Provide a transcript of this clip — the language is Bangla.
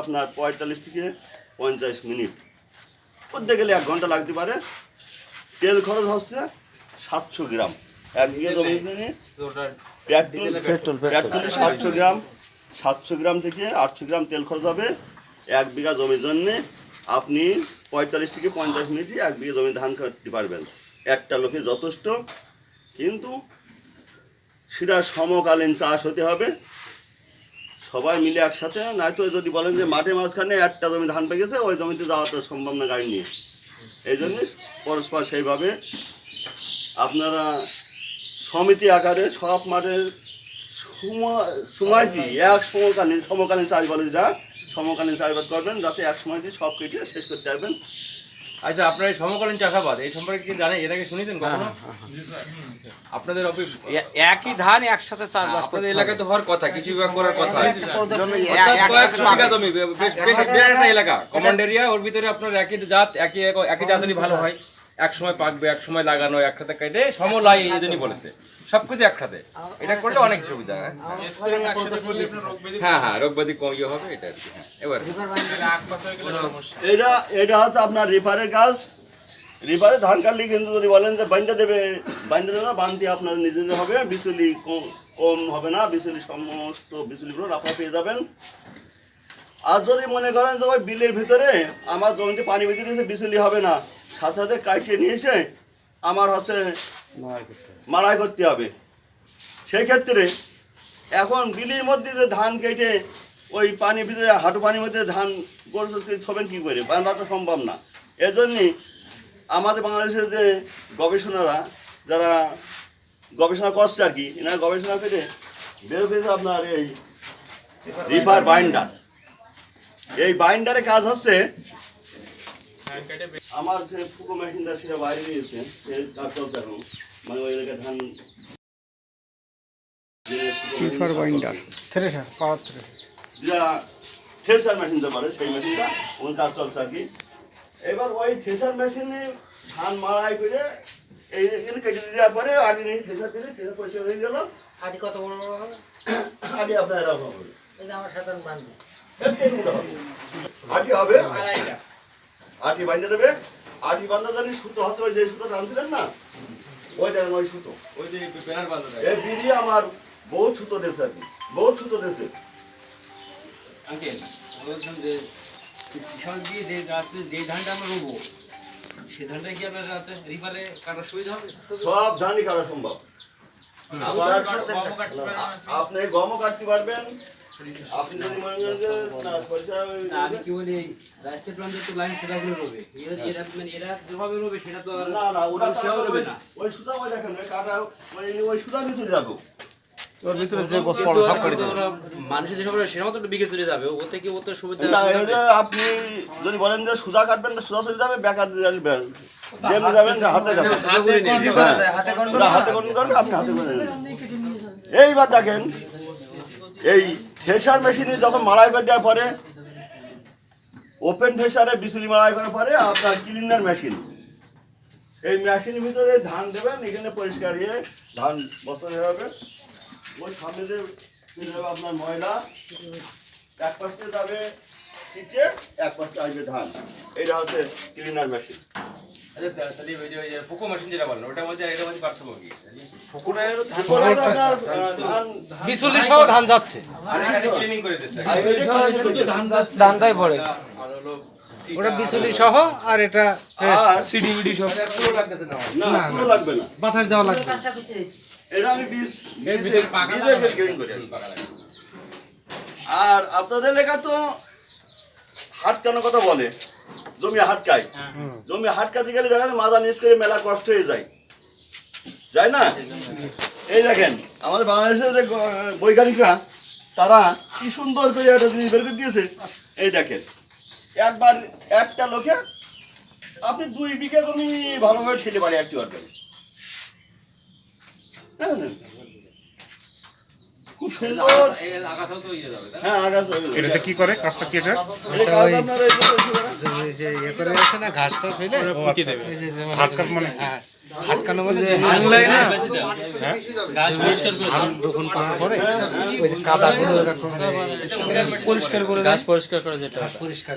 আপনার পঁয়তাল্লিশ থেকে পঞ্চাশ মিনিট। করতে গেলে এক ঘণ্টা লাগতে পারে। তেল খরচ হচ্ছে সাতশো গ্রাম। এক বিঘা পেট্রোল পেট্রোল, পেট্রোল সাতশো গ্রাম সাতশো গ্রাম থেকে আটশো গ্রাম তেল খরচ হবে এক বিঘা জমির জন্যে। আপনি পঁয়তাল্লিশ থেকে পঞ্চাশ মিনিটে এক বিঘা জমি ধান কাটতে পারবেন। একটা লোকে যথেষ্ট। কিন্তু সেটা সমকালীন চাষ হতে হবে। সবাই মিলে একসাথে, নয়তো যদি বলেন যে মাঠে মাঝখানে একটা জমি ধান পেকেছে, ওই জমিতে যাওয়া তো সম্ভব না গাড়ি নিয়ে। এই জন্য পরস্পর সেইভাবে আপনারা সমিতি আকারে সব মাঠের সময় সময়টি, এক সমকালীন সমকালীন চাষবাদ যেটা সমকালীন চাষবাদ করবেন, যাতে এক সময়টি সব কেটে শেষ করতে পারবেন। আচ্ছা আপনার এই সমকালীন চাষাবাদ এই সম্পর্কে কি জানেন? এর আগে শুনেছেন কখনো? আপনাদের অফিস একই ধান একসাথে চাষবাস আপনাদের এলাকায় তো হওয়ার কথা কৃষি বিভাগ করার কথা। জন্য এ- অর্থাৎ একসাথে কয়েকশো বিঘা জমি বেশ বেশ বিরাট একটা এলাকা। কমান্ড এরিয়া ওর ভিতরে আপনার একই জাত একই একই জাতেরই ভালো হয়। এক সময় পাকবে, এক সময় লাগানো একসাথে কেটে সমলয় এই জন্যই বলেছে সবকিছু একসাথে এটা করলে অনেক সুবিধা হ্যাঁ। হ্যাঁ হ্যাঁ রোগবাদী কম ইয়ে হবে, এটা আর কি হ্যাঁ এবার। এটা এটা হচ্ছে আপনার রিপারের কাজ। রিপারে ধান কাটলে কিন্তু যদি বলেন যে বান্ধে দেবে বান্ধে দেবে না বান্ধতে আপনার নিজেদের হবে, বিচুলি কম কম হবে না, বিচুলি সমস্ত বিচুলিগুলো আপনারা পেয়ে যাবেন। আর যদি মনে করেন যে ওই বিলের ভিতরে আমার জমিতে পানি বেঁচে দিয়েছে বিচুলি হবে না সাথে সাথে কাটিয়ে নিয়ে এসে আমার হচ্ছে মাড়াই করতে হবে। সেই ক্ষেত্রে এখন বিলির মধ্যে যে ধান কেটে ওই পানি ভিতরে হাঁটু পানির মধ্যে ধান গরু ছবেন কী করে? বাঁধা তো সম্ভব না। এজন্যই আমাদের বাংলাদেশের যে গবেষণারা যারা গবেষণা করছে আর কি এনারা গবেষণা করে বের হয়েছে আপনার এই রিভার বাইন্ডার এই বাইন্ডারে কাজ হচ্ছে। আমার যে ফুকো মেশিনটা সেটা বাইরে নিয়েছে কাজ চলছে এখন। মানে ওই এলাকায় ধান binder. Thresher power thresher. Machine পারে সেই মেশিনটা ওর কাজ চলছে আর কি। এবার ওই থ্রেসার মেশিনে ধান মাড়াই করে এই কেটে দেওয়ার পরে আটি নিয়ে থ্রেসার দিলে পয়সা হয়ে গেল। আটি কত বড় বড় আটি আপনার এরকম হবে আমার সাধারণ বান্ধব। আটি হবে? আটি দেবে? আটি বান্ধা জানি সুতো ওই যে সুতো টানছিলেন না? ওই দেখেন ওই সুতো। ওই যে ব্যানার বাঁধা এই বিড়ি আমার বহুত সুতো দেশে আর কি। বহুত সুতো দেশে আঙ্কেল যে কৃষক দিয়ে যে যে ধানটা আমরা রোবো সে ধানটা কি আপনার রাত্রে রিপারে কাটার সুবিধা হবে? সব ধানই কাটা সম্ভব। আপনি গমও কাটতে পারবেন না পয়সা ওই- না, আমি কি বলি রাষ্ট্রের প্রান্তে তো লাইন সেটা করে এরা এরা মানে এরা যেভাবে রোবে সেটা তো আর না না ওটা সেভাবে রোবে না। ওই সুতা ওই দেখেন কাটা মানে ওই সুতা ভিতরে যাব। ওর ভিতরে যে গোস সব মানুষের সেটা বিঘে চলে যাবে। ওতে কি ওতে সুবিধা না? আপনি যদি বলেন যে সুজা কাটবেন না সুজা চলে যাবে বেকার যাবেন যেমনি যাবেন হাতে হাতে যাবে। হাতে করবে আপনি হাতে করে এইবার দেখেন এই থ্রেসার মেশিনে যখন মাড়াই করে দেওয়ার পরে, ওপেন থ্রেসারে বিচুলি মাড়াই করার পরে আপনার ক্লিনার মেশিন। এই মেশিনের ভিতরে ধান দেবেন, এখানে পরিষ্কার হয়ে ধান বস্তা যাবে ওই সামনে যে আপনার ময়লা, এক পাশে যাবে চিটে এক পাশে আসবে ধান। এটা হচ্ছে ক্লিনার মেশিন। আচ্ছা তাহলে ওই যে পোকো মেশিন যেটা বললেন ওটা মধ্যে এটা মধ্যে পার্থক্য কি? বিচুলি সহ ধান যাচ্ছে। আর পড়ে। ওটা বিচুলি সহ এটা সিডিবিডি না বাতাস দেওয়া লাগবে। আপনাদের এলাকা তো হাট কেন কথা বলে? জমি হাটকায়। জমি হাটকাতে গেলে দেখা যায় মাজা নিচ করে মেলা কষ্ট হয়ে যায়। যায় না? এই দেখেন, আমাদের বাংলাদেশের যে বৈজ্ঞানিকরা, তারা কি সুন্দর করে একটা জিনিস বের করে দিয়েছে। এই দেখেন, একবার একটা লোকে আপনি দুই বিঘা জমি ভালোভাবে ঠেলে বাড়ি একটি পারবেন। হ্যাঁ। খুব সুন্দর ইয়ে না? হ্যাঁ আগাছ এটাতে কি করে? কাজটা কি এটা? যে- ইয়ে করে না ঘাসটা হইলে? ও আচ্ছা, আচ্ছা। হাত মানে? হ্যাঁ, মানে যে দোকান করার পরে ওই যে পরিষ্কার করে গাছ পরিষ্কার করে যেটা পরিষ্কার